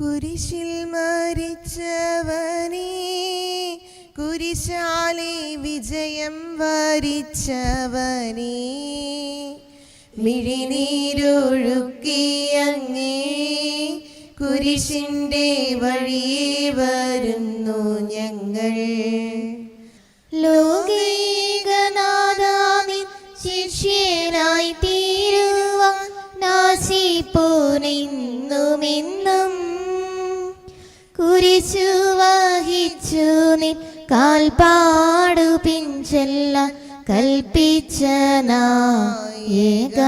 കുരിശിൽ മരിച്ചവനേ കുരിശാലെ വിജയം വരിച്ചവനേ. മിഴിനീരൊഴുക്കിയങ്ങേ കുരിശിന്റെ വഴിയെ വരുന്നു ഞങ്ങൾ. ലോകൈകനാഥാനിൻ ശിഷ്യനായി തീരുവാൻ നാശിപ്പോ കുരിശു വഹിച്ചു നിൻ കാൽപ്പാടു പിഞ്ചെല്ല കൽപ്പിച്ച നായക.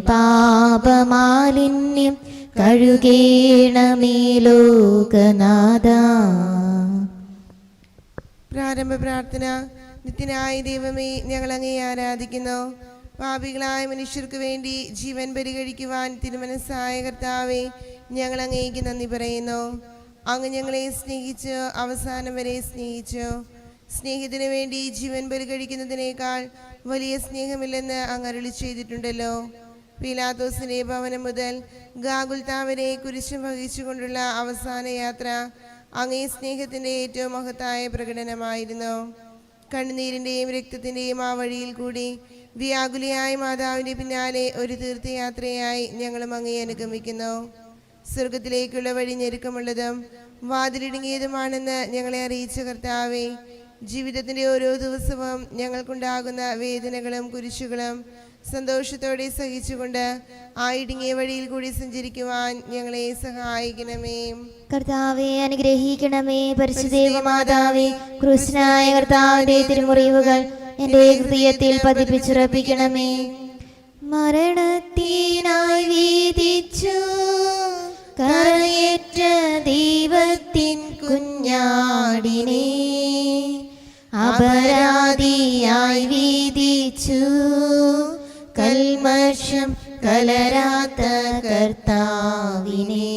പാപമാലിന്യം കഴുകേണമേ ലോകനാഥ. പ്രാരംഭ പ്രാർത്ഥന. നിത്യനായ ദൈവമേ ഞങ്ങൾ അങ്ങേ ആരാധിക്കുന്നു. പാപികളായ മനുഷ്യർക്ക് വേണ്ടി ജീവൻ പരിഗണിക്കുവാൻ തിരുമനസ്സായ കർത്താവെ ഞങ്ങൾ അങ്ങേക്ക് നന്ദി പറയുന്നു. അങ്ങ് ഞങ്ങളെ സ്നേഹിച്ച് അവസാനം വരെ സ്നേഹിച്ചു. സ്നേഹത്തിന് വേണ്ടി ജീവൻ പരിഗണിക്കുന്നതിനേക്കാൾ വലിയ സ്നേഹമില്ലെന്ന് അങ്ങ് അരുളി ചെയ്തിട്ടുണ്ടല്ലോ. പീലാത്തോസിന്റെ ഭവനം മുതൽ ഗാഗുൽത്താ വരെ കുരിശും വഹിച്ചുകൊണ്ടുള്ള അവസാന യാത്ര അങ്ങേ സ്നേഹത്തിന്റെ ഏറ്റവും മഹത്തായ പ്രകടനമായിരുന്നു. കണ്ണുനീരിന്റെയും രക്തത്തിന്റെയും ആ വഴിയിൽ കൂടി വ്യാകുലിയായ മാതാവിന്റെ പിന്നാലെ ഒരു തീർത്ഥയാത്രയായി ഞങ്ങളും അങ്ങേ അനുഗമിക്കുന്നു. സ്വർഗത്തിലേക്കുള്ള വഴി ഞെരുക്കമുള്ളതും വാതിലിടുങ്ങിയതുമാണെന്ന് ഞങ്ങളെ അറിയിച്ച കർത്താവെ ജീവിതത്തിന്റെ ഓരോ ദിവസവും ഞങ്ങൾക്കുണ്ടാകുന്ന വേദനകളും കുരിശുകളും സന്തോഷത്തോടെ സഹിച്ചുകൊണ്ട് ആ ഇടുങ്ങിയ വഴിയിൽ കൂടി സഞ്ചരിക്കുവാൻ ഞങ്ങളെ സഹായിക്കണമേ. കർത്താവെ അനുഗ്രഹിക്കണമേ. പരിശുദ്ധേവ മാതാവേ കൃഷ്ണായ കർത്താവിന്റെ തിരുമുറിവുകൾ എന്റെ ഹൃദയത്തിൽ പതിപ്പിച്ചുറപ്പിക്കണമേ മരണത്തിനായി വീതിച്ചു. കരയേറ്റ ദൈവത്തിൻ കുഞ്ഞാടിനെ അപരാധിയായി വീതിച്ചു. കൽമഷം കലരാത്ത കർത്താവിനെ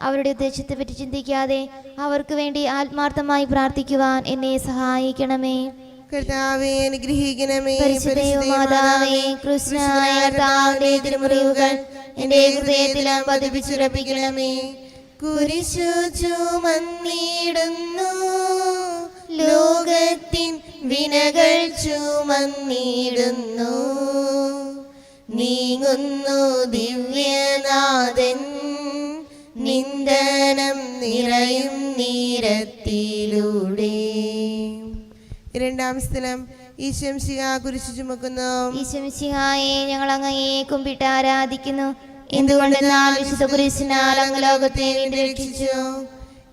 അവരുടെ ഉദ്ദേശത്തെ പറ്റി ചിന്തിക്കാതെ അവർക്ക് വേണ്ടി ആത്മാർത്ഥമായി പ്രാർത്ഥിക്കുവാൻ എന്നെ സഹായിക്കണമേ. കർത്താവെ അനുഗ്രഹിക്കണമേ. പരിശുദ്ധയോ മാതാവേ കൃഷ്ണനായ കർത്താവിന്റെ തിരുമുറിവുകൾ എന്റെ ഹൃദയത്തിലും പതിപ്പിച്ചുറപ്പിക്കണമേ. കുരിശു ചുമന്നിടുന്നു ലോകത്തിൻ വിനകൾ ചുമന്നിടുന്നു. നീങ്ങുന്നു ദിവ്യനാഥൻ നിന്ദനം നിറയും നീരത്തിലൂടെ. രണ്ടാം സ്ഥലം ഈശംശിഹ കുരിശു ചുമക്കുന്നു. ഈശംശിഹായെ ഞങ്ങൾ അങ്ങയെ കുമ്പിട്ട് ആരാധിക്കുന്നു. എന്തുകൊണ്ടെന്നാൽ വിശുദ്ധ കുരിശിനാൽ അങ്ങ് ലോകത്തെ രക്ഷിച്ചു.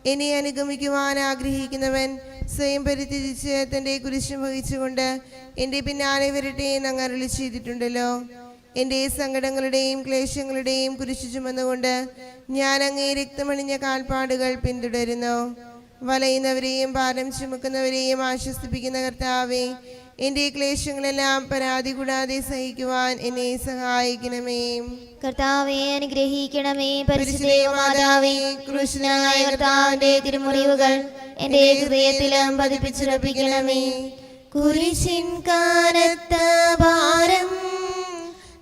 എന്നെ അനുഗമിക്കുവാൻ ആഗ്രഹിക്കുന്നവൻ സ്വയം പരിത്യജിച്ച് തന്റെ കുരിശും വഹിച്ചുകൊണ്ട് എന്റെ പിന്നാലെ വരട്ടെ എന്ന് അങ്ങ് അരളി ചെയ്തിട്ടുണ്ടല്ലോ. എന്റെ സങ്കടങ്ങളുടെയും ക്ലേശങ്ങളുടെയും കുരിശു ചുമന്നുകൊണ്ട് ഞാൻ അങ്ങേ രക്തമണിഞ്ഞ കാൽപ്പാടുകൾ പിന്തുടരുന്നു. വലയുന്നവരെയും ഭാരം ചുമക്കുന്നവരെയും ആശ്വസിപ്പിക്കുന്ന കർത്താവെ എന്റെ ക്ലേശങ്ങളെല്ലാം പരാതി കൂടാതെ സഹിക്കുവാൻ എന്നെ സഹായിക്കണമേ. കർത്താവെ അനുഗ്രഹിക്കണമേ. പരിശുദ്ധ കൃഷ്ണനായ കർത്താവിന്റെ തിരുമുറിവുകൾ എന്റെ ഹൃദയത്തിലും പതിപ്പിച്ചുറപ്പിക്കണമേ. കുരിശിൻ കാനത്ത ഭാരം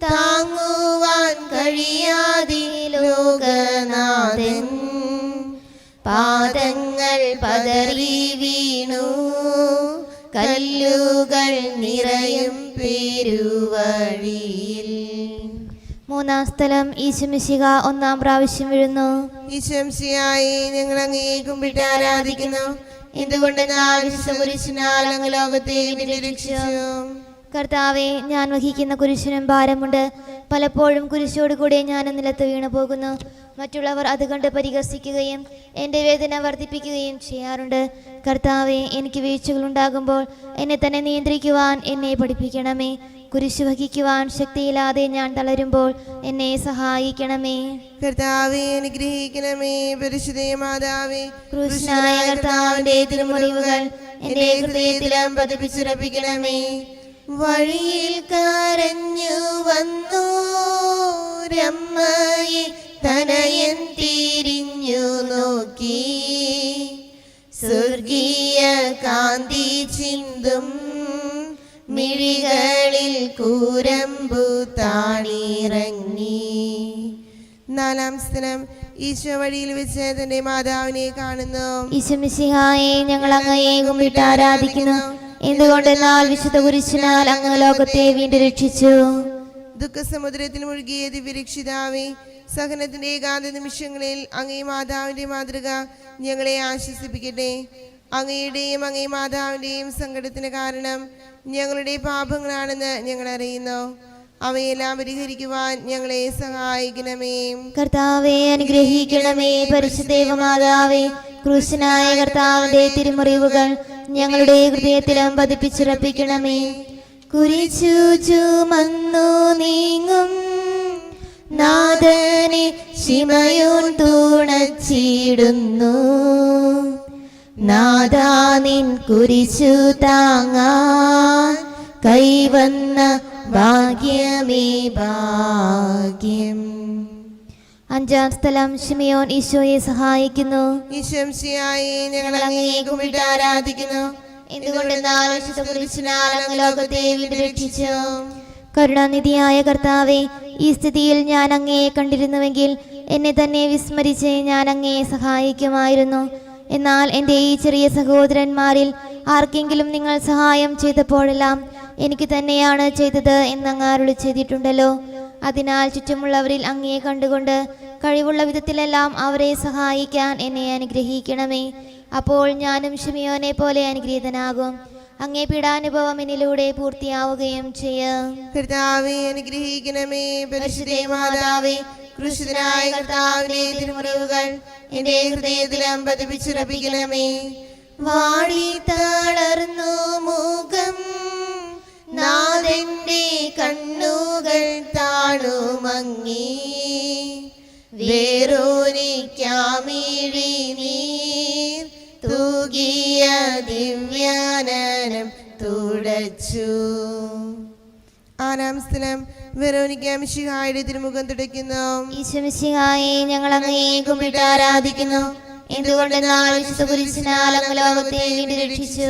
താങ്ങുവാൻ കഴിയാതി ലോകനാഥൻ പാദങ്ങൾ പതറി വീണു കല്ലുകൾ നിറയും പെരുവഴിയിൽ. മൂന്നാം സ്ഥലം ഈശംശിക ഒന്നാം പ്രാവശ്യം വീഴുന്നു. ഈശംസിയായി ഞങ്ങൾ അങ്ങേ കുമ്പിട്ട് ആരാധിക്കുന്നു. എന്തുകൊണ്ട് കുരിശിനാൽ അങ്ങ് ലോകത്തെ നിരീക്ഷിച്ചു കർത്താവെ ഞാൻ വഹിക്കുന്ന കുരിശിനും ഭാരമുണ്ട്. പലപ്പോഴും കുരിശോടുകൂടെ ഞാൻ നിലത്ത് വീണു പോകുന്നു. മറ്റുള്ളവർ അത് കണ്ട് പരിഹസിക്കുകയും എന്റെ വേദന വർദ്ധിപ്പിക്കുകയും ചെയ്യാറുണ്ട്. കർത്താവെ എനിക്ക് വീഴ്ചകളുണ്ടാകുമ്പോൾ എന്നെ തന്നെ നിയന്ത്രിക്കുവാൻ എന്നെ പഠിപ്പിക്കണമേ. കുരിശു വഹിക്കുവാൻ ശക്തിയില്ലാതെ ഞാൻ തളരുമ്പോൾ എന്നെ സഹായിക്കണമേ. കർത്താവെ അനുഗ്രഹിക്കണമേ. പരിശുദ്ധ മാതാവേ കൃഷ്ണായ കർത്താവിന്റെ തിരുമുറിവുകൾ എന്റെ ഹൃദയത്തിലും പതിപ്പിച്ചുറപ്പിക്കണമേ. വഴിയിൽ കരഞ്ഞു വന്നു. രമ്മയെ തനയൻ തിരിഞ്ഞു നോക്കി. സ്വർഗീയ കാന്തി ചിന്തും മിഴികളിൽ കൂരമ്പു താണിറങ്ങി. നാലാം സ്ഥലം ഈശോ വഴിയിൽ വെച്ച് തന്റെ മാതാവിനെ കാണുന്നു. ഈശമിസിഹായെ ഞങ്ങൾ അങ്ങയെ കുമ്പിട്ട് ആരാധിക്കുന്നു. എന്തുകൊണ്ടെന്നാൽ വിശുദ്ധ കുരിശിനാൽ അങ്ങ് ലോകത്തെ വീണ്ടും രക്ഷിച്ചു. ദുഃഖസമുദ്രത്തിൽ മുഴുകിയ ദിവ്യരക്ഷിതാവേ സഹനത്തിന്റെ ഏകാന്ത നിമിഷങ്ങളിൽ അങ്ങേ മാതാവിന്റെ മാതൃക ഞങ്ങളെ ആശ്വസിപ്പിക്കട്ടെ. അങ്ങയുടെയും അങ്ങേ മാതാവിന്റെയും സങ്കടത്തിന് കാരണം ഞങ്ങളുടെ പാപങ്ങളാണെന്ന് ഞങ്ങൾ അറിയുന്നു. അവയെല്ലാം പരിഹരിക്കുവാൻ ഞങ്ങളെ സഹായിക്കണമേ. കർത്താവേ അനുഗ്രഹിക്കണമേ. പരിശുദ്ധ മാതാവേ ക്രൂശനായ കർത്താവിന്റെ തിരുമുറിവുകൾ ഞങ്ങളുടെ ഹൃദയത്തിലും പതിപ്പിച്ചുറപ്പിക്കണമേ. കുരിശു ചുമന്നു നീങ്ങും. നാഥനെ ശിമയോൻ തുണച്ചിടുന്നു. നാദാനിൻ കുരിശു താങ്ങാൻ കൈവന്ന ഭാഗ്യമേ ഭാഗ്യം. അഞ്ചാം സ്ഥലം ഷിമിയോൻ ഈശോയെ സഹായിക്കുന്നു. ഈശംസിയായി ഞങ്ങൾ അങ്ങേ കുമ്പിട്ട് ആരാധിക്കുന്നു. എന്തുകൊണ്ടെന്നാൽ വിശുദ്ധ കുരിശിനാൽ അങ്ങ് ലോകത്തെ കരുണാനിധിയായ കർത്താവെ ഈ സ്ഥിതിയിൽ ഞാൻ അങ്ങയെ കണ്ടിരുന്നുവെങ്കിൽ എന്നെ തന്നെ വിസ്മരിച്ച് ഞാൻ അങ്ങയെ സഹായിക്കുമായിരുന്നു. എന്നാൽ എന്റെ ഈ ചെറിയ സഹോദരന്മാരിൽ ആർക്കെങ്കിലും നിങ്ങൾ സഹായം ചെയ്തപ്പോഴെല്ലാം എനിക്ക് തന്നെയാണ് ചെയ്തത് എന്നങ്ങ് അരുളി ചെയ്തിട്ടുണ്ടല്ലോ. അതിനാൽ ചുറ്റുമുള്ളവരിൽ അങ്ങയെ കണ്ടുകൊണ്ട് കഴിവുള്ള വിധത്തിലെല്ലാം അവരെ സഹായിക്കാൻ എന്നെ അനുഗ്രഹിക്കണമേ. അപ്പോൾ ഞാനും ഷിമിയോനെ പോലെ അനുഗ്രഹീതനാകും. അങ്ങേ പീഡാനുഭവം എന്നിലൂടെ പൂർത്തിയാവുകയും ചെയ്യാം. കർത്താവെ അനുഗ്രഹിക്കണമേ. പരിശുദ്ധേ മാതാവേ വാടി തളർന്നു മുഖം നാഥന്റെ കണ്ണുകൾ താണുമങ്ങി. വേറോനിക്കാമിഴി നീ തൂകിയ ദിവ്യാനം തുടച്ചു. ആറാം സ്ഥലം വെറോനിക്ക മിശിഹായുടെ തിരുമുഖം തുടയ്ക്കുന്നു. ഈശ്വമിശിഹായെ ഞങ്ങൾ അങ്ങയെ കുമ്പിട്ട് ആരാധിക്കുന്നു. എന്തുകൊണ്ടെന്നാൽ വിശുദ്ധ കുരിശിനാൽ അങ്ങ് ലോകത്തെ വീണ്ടും രക്ഷിച്ചു.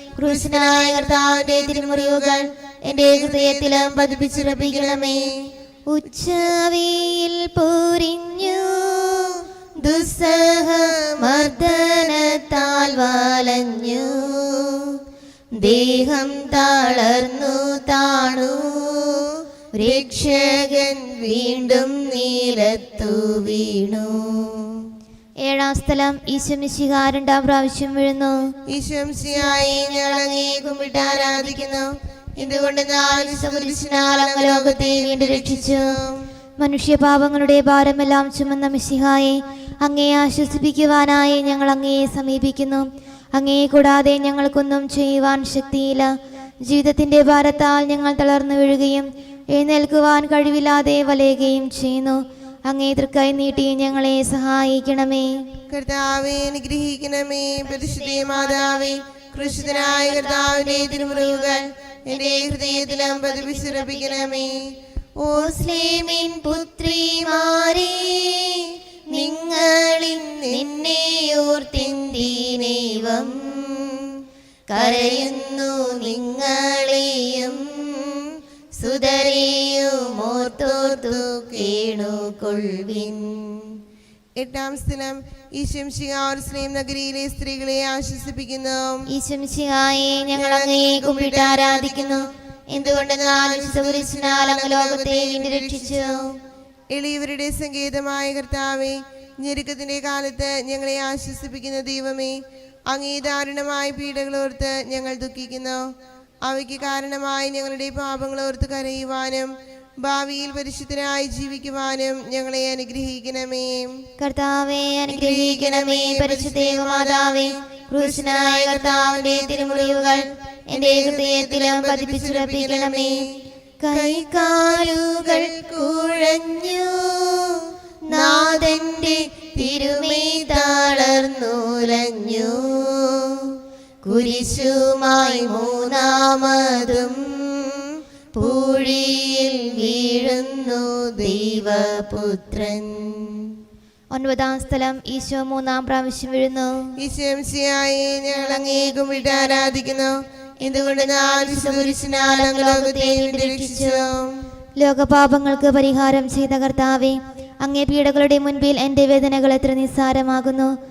ക്രൂശനായ കർത്താവിന്റെ തിരുമുറിവുകൾ എന്റെ ഹൃദയത്തിലും പതിപ്പിച്ചുറപ്പിക്കണമേ. ഉച്ചവിയിൽ പൂരിഞ്ഞു ദുസ്സഹമർദ്ദനത്താൽ വലഞ്ഞു. ദേഹം തളർന്നു താണു. രക്ഷകൻ വീണ്ടും നീലത്തു വീണു. ഏഴാം സ്ഥലം ഈശ്വമിശിക രണ്ടാം പ്രാവശ്യം വീഴുന്നു. മനുഷ്യ ഞങ്ങൾ അങ്ങേ കുമ്പിട്ട് ആരാധിക്കുന്നു. എന്തുകൊണ്ട് അങ്ങ് ലോകത്തെ വീണ്ടും രക്ഷിച്ചു? മനുഷ്യപാപങ്ങളുടെ ഭാരമെല്ലാം ചുമന്ന മിശിഹായെ അങ്ങയെ ആശ്വസിപ്പിക്കുവാനായി ഞങ്ങൾ അങ്ങയെ സമീപിക്കുന്നു. അങ്ങയെ കൂടാതെ ഞങ്ങൾക്കൊന്നും ചെയ്യുവാൻ ശക്തിയില്ല. ജീവിതത്തിന്റെ ഭാരത്താൽ ഞങ്ങൾ തളർന്നു വീഴുകയും എഴുന്നേൽക്കുവാൻ കഴിവില്ലാതെ വലയുകയും ചെയ്യുന്നു. അങ്ങേ തൃക്കൈ നീട്ടി ഞങ്ങളെ സഹായിക്കണമേ. കർത്താവെ അനുഗ്രഹിക്കണമേ. പരിശുദ്ധ മാതാവേ കൃഷിതനായ കർത്താവിന്റെ തിരുമുറിവുകൾ എന്റെ ഹൃദയത്തിലും പതിപ്പിച്ചുറപ്പിക്കണമേ. ഓ സ്ലേമിൻ പുത്രിമാരെ നിങ്ങളിൽ നിന്നെ ഓർത്തിന്തീനേവം കരയുന്നു നിങ്ങളെയും എട്ടാം സ്ഥലം ഈശംശികാർസ്ലേം നഗരിയിലെ സ്ത്രീകളെ ആശ്വസിപ്പിക്കുന്നു. ഈശംശിഹായെ ഞങ്ങൾ അങ്ങയെ കുമ്പിട്ട് ആരാധിക്കുന്നു. എന്തുകൊണ്ടെന്നാൽ വിശുദ്ധകുരിശിനാൽ അങ്ങ് ലോകത്തെ രക്ഷിച്ചു. എളിയവരുടെ സങ്കേതമായ കർത്താവെ ഞെരുക്കത്തിന്റെ കാലത്ത് ഞങ്ങളെ ആശ്വസിപ്പിക്കുന്ന ദൈവമേ അങ്ങേ ദാരുണമായ പീഡകളോർത്ത് ഞങ്ങൾ ദുഃഖിക്കുന്നു. അവയ്ക്ക് കാരണമായി ഞങ്ങളുടെ പാപങ്ങൾ ഓർത്ത് കരയുവാനും ഭാവിയിൽ പരിശുദ്ധനായി ജീവിക്കുവാനും ഞങ്ങളെ അനുഗ്രഹിക്കണമേ. കർത്താവേ അനുഗ്രഹിക്കണമേ. പരിശുദ്ധേവമാതാവേ ക്രൂശനായ കർത്താവിന്റെ തിരുമുറിവുകൾ എന്റെ ഹൃദയത്തിലും പതിപ്പിച്ചുറപ്പിക്കണമേ. കൈകാലുകൾ കുഴഞ്ഞു. നാഥന്റെ തിരുമേ തളർന്നുലഞ്ഞു. കുരിശുമായി മൂന്നാമതും പൂഴിയിൽ വീഴുന്നു ദൈവപുത്രൻ. ഒൻപതാം സ്ഥലം ഈശോ മൂന്നാം പ്രാവശ്യം വീഴുന്നു. ഈശംസിയായി ഞങ്ങൾ അങ്ങേക്കും വിട്ട് ആരാധിക്കുന്നു. എന്തുകൊണ്ട് രക്ഷിച്ചു? ലോകപാപങ്ങൾക്ക് പരിഹാരം ചെയ്ത കർത്താവെ അങ്ങേ പീഡകളുടെ മുൻപിൽ എന്റെ വേദനകൾ എത്ര നിസ്സാരമാകുന്നു.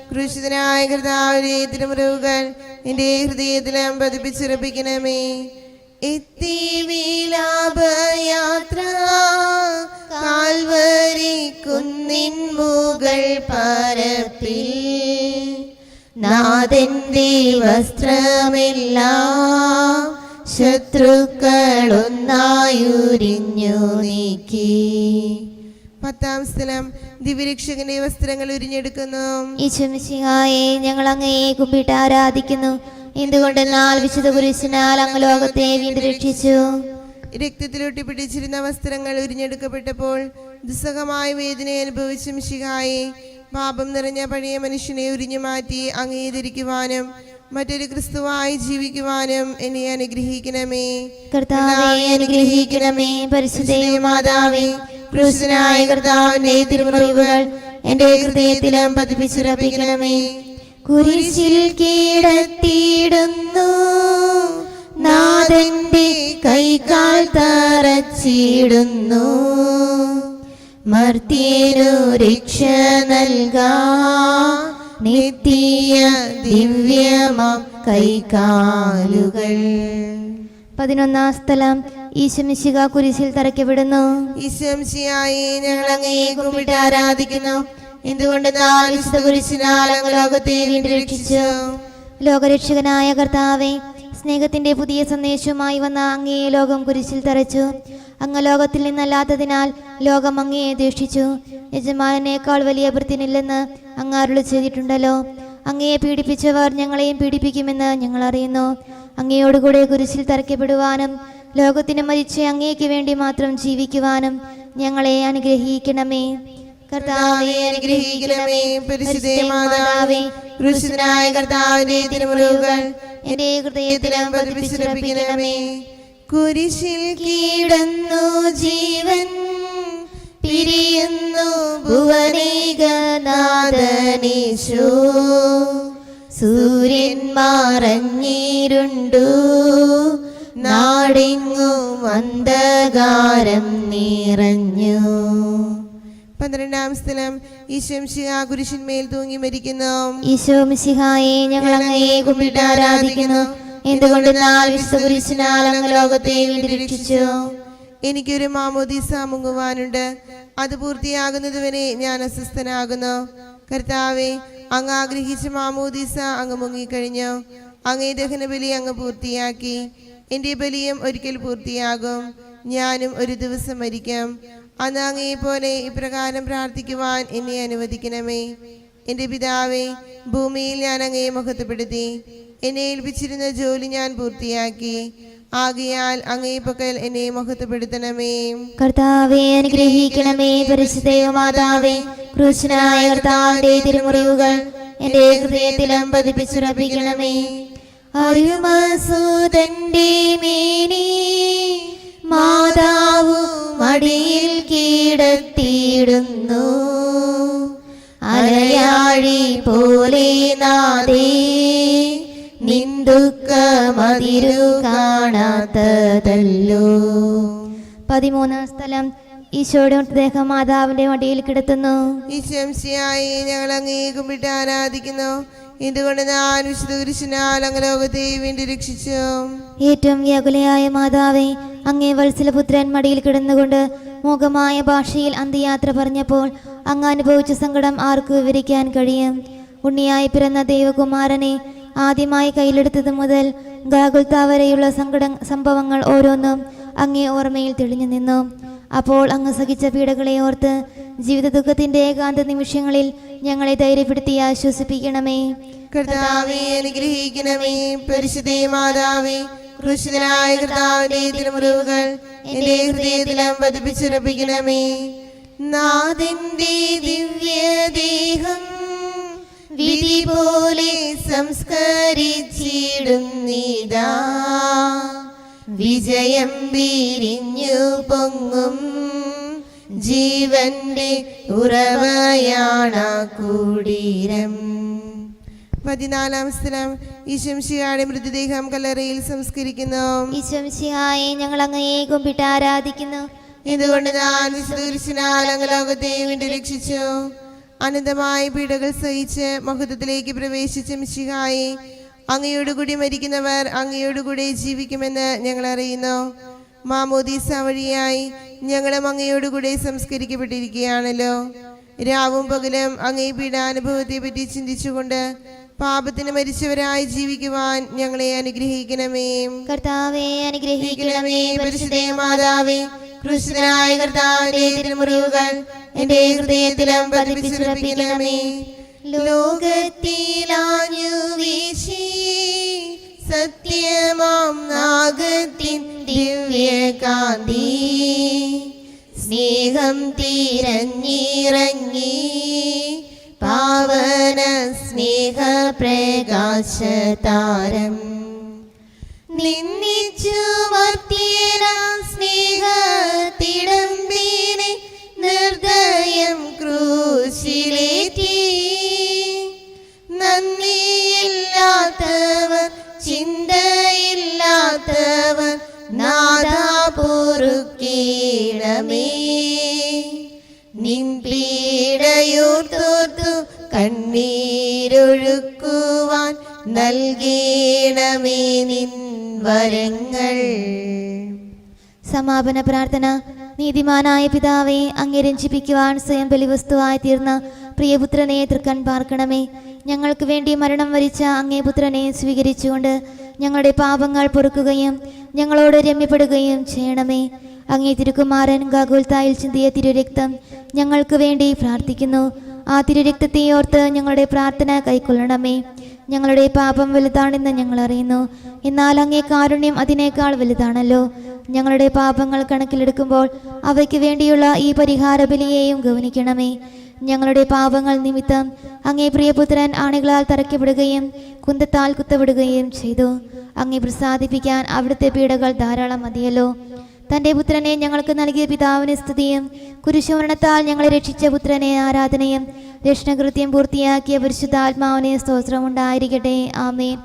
ക്രൂശിതനായ കർത്താവിനെ തിരുമുറിവുകൾ എന്റെ ഹൃദയത്തിലും പതിപ്പിച്ചുറപ്പിക്കണമേ. എത്തി കാൽവരി കുന്നിൻ മുകൾ പരപ്പിൽ നാഥന്റെ വസ്ത്രമെല്ലാം ശത്രുക്കളൊന്നായുരിഞ്ഞു നീക്കി. പത്താം സ്ഥലം ദിവ്യരക്ഷകന്റെ വസ്ത്രങ്ങൾ ഉരിഞ്ഞെടുക്കുന്നു. ഈശ്വമിശിഹായെ ഞങ്ങൾ അങ്ങയെ കുമ്പിട്ട് ആരാധിക്കുന്നു. എന്തുകൊണ്ടെന്നാൽ വിശുദ്ധ പുരുഷനാൽ അങ്ങ് ലോകത്തെ വീണ്ടും രക്ഷിച്ചു. രക്തത്തിലൊട്ടി പിടിച്ചിരുന്ന വസ്ത്രങ്ങൾ ഉരിഞ്ഞെടുക്കപ്പെട്ടപ്പോൾ ദുസ്സഹമായ വേദന അനുഭവിച്ച മിശിഹായെ പാപം നിറഞ്ഞ പഴയ മനുഷ്യനെ ഉരിഞ്ഞു മാറ്റി അംഗീകരിക്കുവാനും മറ്റൊരു ക്രിസ്തുവായി ജീവിക്കുവാനും എന്നെ അനുഗ്രഹിക്കണമേ. കർത്താവെ അനുഗ്രഹിക്കണമേ. പരിശുദ്ധ മാതാവേ ക്രൂശനായ കർത്താവിന്റെ തിരുമുറിവുകൾ എന്റെ ഹൃദയത്തിലും പതിപ്പിച്ചുറപ്പിക്കണമേ. കുരിശിൽ കീടത്തിയിടുന്നു. നാഥന്റെ കൈകാൽ തറച്ചിടുന്നു. മർത്തിയനു രക്ഷ നൽകാ. നിത്യ ദിവ്യമ കൈകാലുകൾ. പതിനൊന്നാം സ്ഥലം. ഈശമിശിക കുരിശിൽ തറയ്ക്കപ്പെടുന്നു ഈശംശിയായി ഞങ്ങൾ അങ്ങയെ കുമ്പിട്ട് ആരാധിക്കുന്നു. എന്തുകൊണ്ട് വിശുദ്ധ കുരിശിനാൽ അങ്ങ് ലോകത്തെ വീണ്ടും രക്ഷിച്ചു? ലോകരക്ഷകനായ കർത്താവെ സ്നേഹത്തിന്റെ പുതിയ സന്ദേശവുമായി വന്ന അങ്ങേ ലോകം കുരിശിൽ തറച്ചു. അങ്ങ് ലോകത്തിൽ നിന്നല്ലാത്തതിനാൽ ലോകം അങ്ങയെ ദേഷിച്ചു യജമാനേക്കാൾ വലിയ വൃത്തിനില്ലെന്ന് അങ്ങ് അരുളി ചെയ്തിട്ടുണ്ടല്ലോ. അങ്ങയെ പീഡിപ്പിച്ചവർ ഞങ്ങളെയും പീഡിപ്പിക്കുമെന്ന് ഞങ്ങൾ അറിയുന്നു. അങ്ങയോടുകൂടെ കുരിശിൽ തറയ്ക്കപ്പെടുവാനും ലോകത്തിന് മരിച്ച് അങ്ങേക്ക് വേണ്ടി മാത്രം ജീവിക്കുവാനും ഞങ്ങളെ അനുഗ്രഹിക്കണമേ. കർത്താവെ അനുഗ്രഹിക്കണമേ. പരിശുദ്ധേ മാതാവേ കുരിശിൽ കീടന്നു ജീവൻ പിരിയുന്നു ഭുവനേകനാഥനീശോ. സൂര്യൻ നാടെങ്ങും അന്ധകാരം നിറഞ്ഞു. പന്ത്രണ്ടാം സ്ഥലം. ഈശംശിക കുരിശിന്മേൽ തൂങ്ങി മരിക്കുന്നു. ഈശോ ശിഹായെ ഞങ്ങൾ അങ്ങയെ കുമ്പിട്ട് ആരാധിക്കുന്നു. എന്തുകൊണ്ട് വിശുദ്ധ കുരിശിനാൽ അങ്ങ് ലോകത്തെ വീണ്ടും രക്ഷിച്ചു? എനിക്കൊരു മാമോദീസ മുങ്ങുവാനുണ്ട്. അത് പൂർത്തിയാകുന്നതുവരെ ഞാൻ അസ്വസ്ഥനാകുന്നു. കർത്താവെ അങ്ങ് ആഗ്രഹിച്ച മാമോദീസ അങ്ങ് മുങ്ങിക്കഴിഞ്ഞു. അങ്ങേ ദഹനബലി അങ്ങ് പൂർത്തിയാക്കി. എന്റെ ബലിയും ഒരിക്കൽ പൂർത്തിയാകും. ഞാനും ഒരു ദിവസം മരിക്കാം. അന്നാങ്ങയെ പോലെ ഇപ്രകാരം പ്രാർത്ഥിക്കുവാൻ എന്നെ അനുവദിക്കണമേ. എന്റെ പിതാവേ ഭൂമിയിൽ ഞാൻ അങ്ങയെ മഹത്വപ്പെടുത്തി എന്നെ ഏൽപ്പിച്ചിരുന്ന ജോലി ഞാൻ പൂർത്തിയാക്കി. ആകിയാൽ അങ്ങേ പക്കൽ എന്നെ മഹത്വപ്പെടുത്തണമേ കർത്താവെ അനുഗ്രഹിക്കണമേ പരിശുദ്ധമാതാവേ ക്രൂശനായ കർത്താവിന്റെ തിരുമുറിവുകൾ എന്റെ ഹൃദയത്തിലും പതിപ്പിച്ചുറപ്പിക്കണമേ. അരുമസൂതന്റെ മേനി മാതാവ് മടിയിൽ കീടത്തിയിടുന്നു. അലയാഴി പോലെ നാദേ നിന്ദുക്ക മതിരു കാണാത്തതല്ലോ. പതിമൂന്നാം സ്ഥലം. ഈശോയുടെ മൃതദേഹം മാതാവിന്റെ മടിയിൽ കിടത്തുന്നു. ഈശംശിയായി ഞങ്ങൾ അങ്ങേ കുമ്പിട്ട് ആരാധിക്കുന്നു. എന്തുകൊണ്ട് ഞാൻ വിശുദ്ധ കുരിശിനാൽ അങ്ങ് ലോകത്തെ വേണ്ടി രക്ഷിച്ചു. ഏറ്റവും വ്യാകുലയായ മാതാവേ അങ്ങേ വത്സലപുത്രൻ മടിയിൽ കിടന്നുകൊണ്ട് മൂകമായ ഭാഷയിൽ അന്ത്യയാത്ര പറഞ്ഞപ്പോൾ അങ്ങ് അനുഭവിച്ച സങ്കടം ആർക്ക് വിവരിക്കാൻ കഴിയും. ഉണ്ണിയായി പിറന്ന ദൈവകുമാരനെ ആദ്യമായി കയ്യിലെടുത്തത് മുതൽ ഗാകുൽത്ത വരെയുള്ള സങ്കട സംഭവങ്ങൾ ഓരോന്നും അങ്ങേ ഓർമ്മയിൽ തെളിഞ്ഞു നിന്നു. അപ്പോൾ അങ്ങ് സഹിച്ച പീഡകളെ ഓർത്ത് ജീവിത ദുഃഖത്തിന്റെ ഏകാന്ത നിമിഷങ്ങളിൽ ഞങ്ങളെ ധൈര്യപ്പെടുത്തി ആശ്വസിപ്പിക്കണമേ. കർത്താവെ അനുഗ്രഹിക്കണമേ. പരിശുദ്ധേ മാതാവേ കൃഷിതനായ കർത്താവിന്റെ തിരുമുറിവുകൾ എന്റെ ഹൃദയത്തിലും പതിപ്പിച്ചുറപ്പിക്കണമേ നാഥന്റെ ദിവ്യദേഹം വിധി പോലെ സംസ്കരിച്ചിടുന്നിതാ വിജയം വിരിഞ്ഞു പൊങ്ങും ജീവന്റെ ഉറവയാണ കൂടീരം. പതിനാലാം സ്ഥലം. ഈശംശിഹായുടെ മൃതദേഹം കല്ലറയിൽ സംസ്കരിക്കുന്നു. ഈശംശിഹായെ ഞങ്ങൾ അങ്ങയെ കുമ്പിട്ട് ആരാധിക്കുന്നു. ഇതുകൊണ്ട് ഞാൻ വിശുദ്ധീർശനാൽ അങ്ങ് ലോകത്തെ വേണ്ടി രക്ഷിച്ചു? അനന്തമായ പീഡകൾ സഹിച്ച് മഹത്വത്തിലേക്ക് പ്രവേശിച്ച മിശിഹായി അങ്ങയോടുകൂടി മരിക്കുന്നവർ അങ്ങയോടുകൂടി ജീവിക്കുമെന്ന് ഞങ്ങൾ അറിയുന്നു. മാമോദീസ വഴിയായി ഞങ്ങളും അങ്ങയോടുകൂടെ സംസ്കരിക്കപ്പെട്ടിരിക്കുകയാണല്ലോ. രാവും പകലും അങ്ങേ പീഡാനുഭവത്തെ പറ്റി ചിന്തിച്ചുകൊണ്ട് പാപത്തിന് മരിച്ചവരായി ജീവിക്കുവാൻ ഞങ്ങളെ അനുഗ്രഹിക്കണമേ. കർത്താവേ അനുഗ്രഹിക്കണമേ. ഗ്രഹിക്കണമേ പരിശുദ്ധേ മാതാവേ കൃഷ്ണനായ കർത്താവിന്റെ തിരുമുറിവുകൾ എന്റെ ഹൃദയത്തിലും പതിപ്പിച്ചുറപ്പിക്കണമേ. ലോകത്തിലാഞ്ഞു ദിവ്യകാന്തി സ്നേഹം തിരഞ്ഞിറങ്ങി. പാവന സ്നേഹ പ്രകാശതാരം. നിന്നിച്ചു വർത്തിയ സ്നേഹത്തിടമ്പീനെ പീഡയോർത്തോർത്തു കണ്ണീരൊഴുക്കുവാൻ നൽകീണമേ നിൻ വരങ്ങൾ. സമാപന പ്രാർത്ഥന. നീതിമാനായ പിതാവെ അങ്ങേ രഞ്ജിപ്പിക്കുവാൻ സ്വയം ബലിവസ്തുവായി തീർന്ന പ്രിയപുത്രനെ തൃക്കൺ പാർക്കണമേ. ഞങ്ങൾക്ക് വേണ്ടി മരണം വരിച്ച അങ്ങേ പുത്രനെ സ്വീകരിച്ചുകൊണ്ട് ഞങ്ങളുടെ പാപങ്ങൾ പൊറുക്കുകയും ഞങ്ങളോട് രമ്യപ്പെടുകയും ചെയ്യണമേ. അങ്ങേ തിരുക്കുമാരൻ ഗാഗുൽത്തായിൽ ചിന്തിയ തിരുരക്തം ഞങ്ങൾക്ക് വേണ്ടി പ്രാർത്ഥിക്കുന്നു. ആ തിരുരക്തത്തെ ഓർത്ത് ഞങ്ങളുടെ പ്രാർത്ഥന കൈക്കൊള്ളണമേ. ഞങ്ങളുടെ പാപം വലുതാണെന്ന് ഞങ്ങൾ അറിയുന്നു. എന്നാൽ അങ്ങേ കാരുണ്യം അതിനേക്കാൾ വലുതാണല്ലോ. ഞങ്ങളുടെ പാപങ്ങൾ കണക്കിലെടുക്കുമ്പോൾ അവയ്ക്ക് വേണ്ടിയുള്ള ഈ പരിഹാര ബലിയെയും ഗവനിക്കണമേ ഞങ്ങളുടെ പാപങ്ങൾ നിമിത്തം അങ്ങേ പ്രിയപുത്രൻ ആണികളാൽ തറയ്ക്കപ്പെടുകയും കുന്തത്താൽ കുത്തപ്പെടുകയും ചെയ്തു. അങ്ങേ പ്രസാദിപ്പിക്കാൻ അവിടുത്തെ പീഡകൾ ധാരാളം മതിയല്ലോ. തന്റെ പുത്രനെ ഞങ്ങൾക്ക് നൽകിയ പിതാവിന് സ്തുതിയും കുരിശുമരണത്താൽ ഞങ്ങളെ രക്ഷിച്ച പുത്രനെ ആരാധനയും രക്ഷണകൃത്യം പൂർത്തിയാക്കിയ പരിശുദ്ധാത്മാവിനെ സ്തോത്രമുണ്ടായിരിക്കട്ടെ ആമേൻ.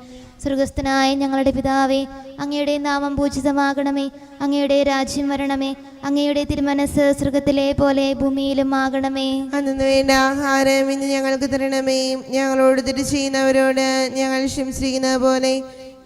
സ്വർഗസ്ഥനായ ഞങ്ങളുടെ പിതാവേ അങ്ങയുടെ നാമം പൂജിതമാകണമേ അങ്ങയുടെ രാജ്യം വരണമേ അങ്ങയുടെ തിരുമനസ് സ്വർഗത്തിലെ പോലെ ഭൂമിയിലും ആകണമേ. അന്നു ആഹാരം ഇന്ന് ഞങ്ങൾക്ക് തരണമേ. ഞങ്ങളോട് തിരിച്ചു ചെയ്യുന്നവരോട് ഞങ്ങൾ ശംസിക്കുന്നത് പോലെ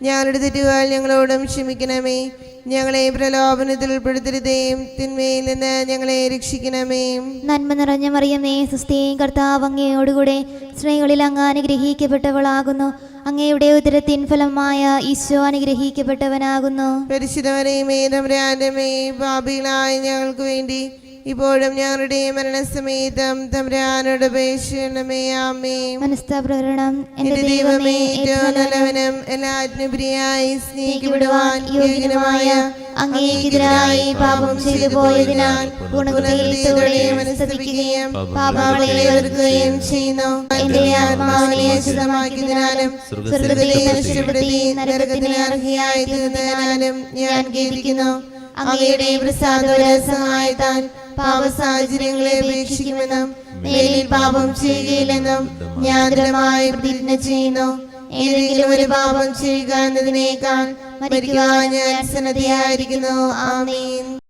ഞങ്ങളുടെ തെറ്റുകാൽ ഞങ്ങളോടും ക്ഷമിക്കണമേ. ഞങ്ങളെ പ്രലോഭനത്തിൽ ഉൾപ്പെടുത്തരുതേയും തിന്മയിൽ നിന്ന് ഞങ്ങളെ രക്ഷിക്കണമേ. നന്മ നിറഞ്ഞ മറിയമേ സുസ്ഥിയും കർത്താവ് അങ്ങയോടുകൂടെ സ്ത്രീകളിൽ അങ്ങ് അനുഗ്രഹിക്കപ്പെട്ടവളാകുന്നു. അങ്ങയുടെ ഉദരത്തിൻ ഫലമായ ഈശോ അനുഗ്രഹിക്കപ്പെട്ടവനാകുന്നു. പരിശുദ്ധവരെയും ഏതമരാന്റമേ പാപികളായ ഞങ്ങൾക്ക് വേണ്ടി ഇപ്പോഴും ഞങ്ങളുടെ മരണസമേതം തമ്പുരാനോട് അപേക്ഷിക്കണമേ ആമേ മനസ്താപ്രകരണം എന്റെ ദൈവമേ ഏറ്റവും നല്ലവനും എല്ലാറ്റിനുപരിയായി സ്നേഹിക്കപ്പെടുവാൻ യോഗ്യനുമായ അങ്ങേക്കെതിരായി പാപം ചെയ്തു പോയതിനാൽ ഗുണകൃത്യത്തോടെ മനസ്തപിക്കുകയും പാപങ്ങളെ എതിർക്കുകയും ചെയ്യുന്നു. എന്റെ ആത്മാവിനെ ശുദ്ധമാക്കിയതിനാലും സ്വർഗത്തിലെ രക്ഷപ്പെടുത്തി നരകത്തിന് അർഹയായി തീർന്നതിനാലും ഞാൻ ഖേദിക്കുന്നു. അങ്ങയുടെ പ്രസാദ സഹായത്താൽ പാപ സാഹചര്യങ്ങളെ ഉപേക്ഷിക്കുമെന്നും മേലിൽ പാപം ചെയ്യുകയില്ലെന്നും ഞാൻ ദൃഢമായി പ്രതിജ്ഞ ചെയ്യുന്നു. ഏതെങ്കിലും ഒരു പാപം ചെയ്യുക എന്നതിനേക്കാൾ മരിക്കുവാൻ ഞാൻ സന്നദ്ധയായിരിക്കുന്നു. ആമീൻ.